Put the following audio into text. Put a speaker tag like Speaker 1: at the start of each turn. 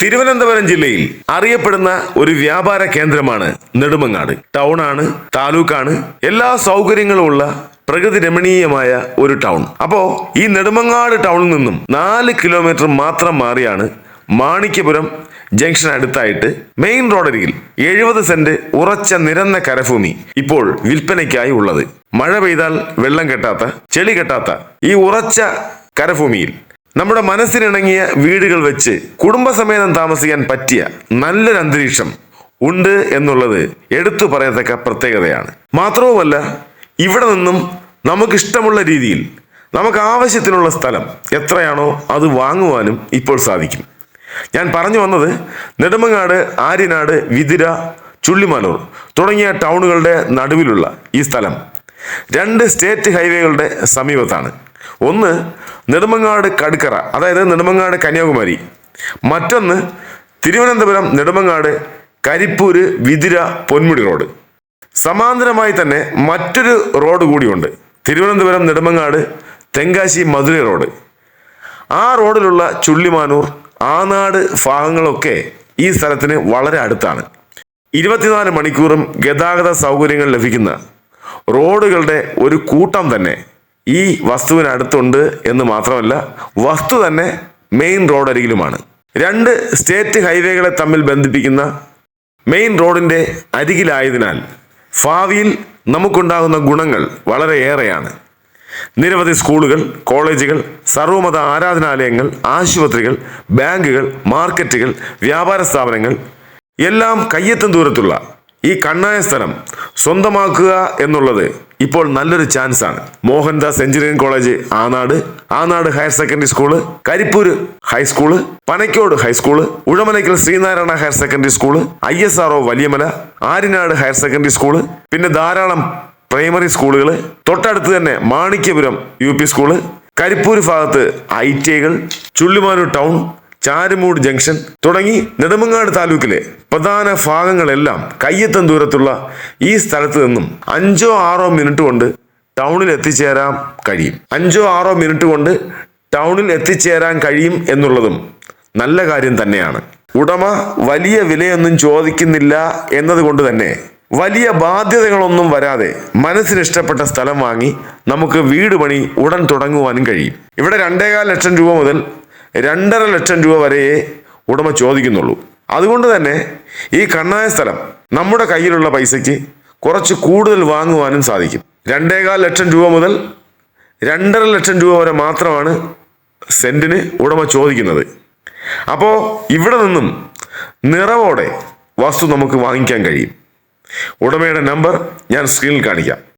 Speaker 1: തിരുവനന്തപുരം ജില്ലയിൽ അറിയപ്പെടുന്ന ഒരു വ്യാപാര കേന്ദ്രമാണ് നെടുമങ്ങാട്. ടൗണാണ് താലൂക്കാണ് എല്ലാ സൗകര്യങ്ങളും ഉള്ള പ്രകൃതി രമണീയമായ ഒരു ടൗൺ. അപ്പോ ഈ നെടുമങ്ങാട് ടൗണിൽ നിന്നും നാല് കിലോമീറ്റർ മാത്രം മാറിയാണ് മാണിക്യപുരം ജംഗ്ഷൻ അടുത്തായിട്ട് മെയിൻ റോഡരികിൽ എഴുപത് സെന്റ് ഉറച്ച നിരന്ന കരഭൂമി ഇപ്പോൾ വിൽപ്പനയ്ക്കായി ഉള്ളത്. മഴ പെയ്താൽ വെള്ളം കെട്ടാത്ത ചെളി കെട്ടാത്ത ഈ ഉറച്ച കരഭൂമിയിൽ നമ്മുടെ മനസ്സിനിണങ്ങിയ വീടുകൾ വെച്ച് കുടുംബസമേതം താമസിക്കാൻ പറ്റിയ നല്ലൊരു അന്തരീക്ഷം ഉണ്ട് എന്നുള്ളത് എടുത്തു പറയത്തക്ക പ്രത്യേകതയാണ്. മാത്രവുമല്ല ഇവിടെ നിന്നും നമുക്കിഷ്ടമുള്ള രീതിയിൽ നമുക്ക് ആവശ്യത്തിനുള്ള സ്ഥലം എത്രയാണോ അത് വാങ്ങുവാനും ഇപ്പോൾ സാധിക്കും. ഞാൻ പറഞ്ഞു വന്നത് നെടുമങ്ങാട് ആര്യനാട് വിതിര ചുള്ളിമാനൂർ തുടങ്ങിയ ടൗണുകളുടെ നടുവിലുള്ള ഈ സ്ഥലം രണ്ട് സ്റ്റേറ്റ് ഹൈവേകളുടെ സമീപത്താണ്. ഒന്ന് നെടുമങ്ങാട് കടുക്കറ അതായത് നെടുമങ്ങാട് കന്യാകുമാരി. മറ്റൊന്ന് തിരുവനന്തപുരം നെടുമങ്ങാട് കരിപ്പൂര് വിതിര പൊന്മുടി റോഡ്. സമാന്തരമായി തന്നെ മറ്റൊരു റോഡ് കൂടിയുണ്ട് തിരുവനന്തപുരം നെടുമങ്ങാട് തെങ്കാശി മധുര റോഡ്. ആ റോഡിലുള്ള ചുള്ളിമാനൂർ ആനാട് ഭാഗങ്ങളൊക്കെ ഈ സ്ഥലത്തിന് വളരെ അടുത്താണ്. ഇരുപത്തിനാല് മണിക്കൂറും ഗതാഗത സൗകര്യങ്ങൾ ലഭിക്കുന്ന റോഡുകളുടെ ഒരു കൂട്ടം തന്നെ. ഈ വസ്തുവിനടുത്തുണ്ട് എന്ന് മാത്രമല്ല വസ്തു തന്നെ മെയിൻ റോഡ് അരികിലുമാണ് രണ്ട് സ്റ്റേറ്റ് ഹൈവേകളെ തമ്മിൽ ബന്ധിപ്പിക്കുന്ന മെയിൻ റോഡിന്റെ അരികിലായതിനാൽ ഭാവിയിൽ നമുക്കുണ്ടാകുന്ന ഗുണങ്ങൾ വളരെയേറെയാണ് നിരവധി സ്കൂളുകൾ കോളേജുകൾ സർവമത ആരാധനാലയങ്ങൾ ആശുപത്രികൾ ബാങ്കുകൾ മാർക്കറ്റുകൾ വ്യാപാര സ്ഥാപനങ്ങൾ എല്ലാം കയ്യെത്തും ദൂരത്തുള്ള ഈ കണ്ണായ സ്ഥലം സ്വന്തമാക്കുക എന്നുള്ളത് ഇപ്പോൾ നല്ലൊരു ചാൻസ് ആണ്. Mohandas engineering college Anad. Anad higher secondary school Karippur high school Panakode high school Uzhamalakkal Sreenarayana higher secondary school I S R Valiyamala Aryanad higher secondary school പിന്നെ ധാരാളം പ്രൈമറി സ്കൂളുകൾ തൊട്ടടുത്ത് തന്നെ Manikyapuram U P school Karipoor ഭാഗത്ത് I T ഐകൾ Chullimanoor town Charummood junction തുടങ്ങി നെടുമങ്ങാട് താലൂക്കിലെ പ്രധാന ഭാഗങ്ങളെല്ലാം കയ്യെത്തും ദൂരത്തുള്ള ഈ സ്ഥലത്ത് നിന്നും അഞ്ചോ ആറോ മിനിറ്റ് കൊണ്ട് ടൗണിൽ എത്തിച്ചേരാൻ കഴിയും. അഞ്ചോ ആറോ മിനിറ്റ് കൊണ്ട് ടൗണിൽ എത്തിച്ചേരാൻ കഴിയും എന്നുള്ളതും നല്ല കാര്യം തന്നെയാണ്. ഉടമ വലിയ വിലയൊന്നും ചോദിക്കുന്നില്ല എന്നതുകൊണ്ട് തന്നെ വലിയ ബാധ്യതകളൊന്നും വരാതെ മനസ്സിന് ഇഷ്ടപ്പെട്ട സ്ഥലം വാങ്ങി നമുക്ക് വീട് പണി ഉടൻ തുടങ്ങുവാനും കഴിയും. ഇവിടെ രണ്ടേകാൽ ലക്ഷം രൂപ മുതൽ രണ്ടര ലക്ഷം രൂപ വരെയേ ഉടമ ചോദിക്കുന്നുള്ളൂ. അതുകൊണ്ട് തന്നെ ഈ കണ്ണായ സ്ഥലം നമ്മുടെ കയ്യിലുള്ള പൈസയ്ക്ക് കുറച്ച് കൂടുതൽ വാങ്ങുവാനും സാധിക്കും. രണ്ടേകാൽ ലക്ഷം രൂപ മുതൽ രണ്ടര ലക്ഷം രൂപ വരെ മാത്രമാണ് സെന്റിന് ഉടമ ചോദിക്കുന്നത്. അപ്പോൾ ഇവിടെ നിന്നും നിറവോടെ വസ്തു നമുക്ക് വാങ്ങിക്കാൻ കഴിയും. ഉടമയുടെ നമ്പർ ഞാൻ സ്ക്രീനിൽ കാണിക്കാം.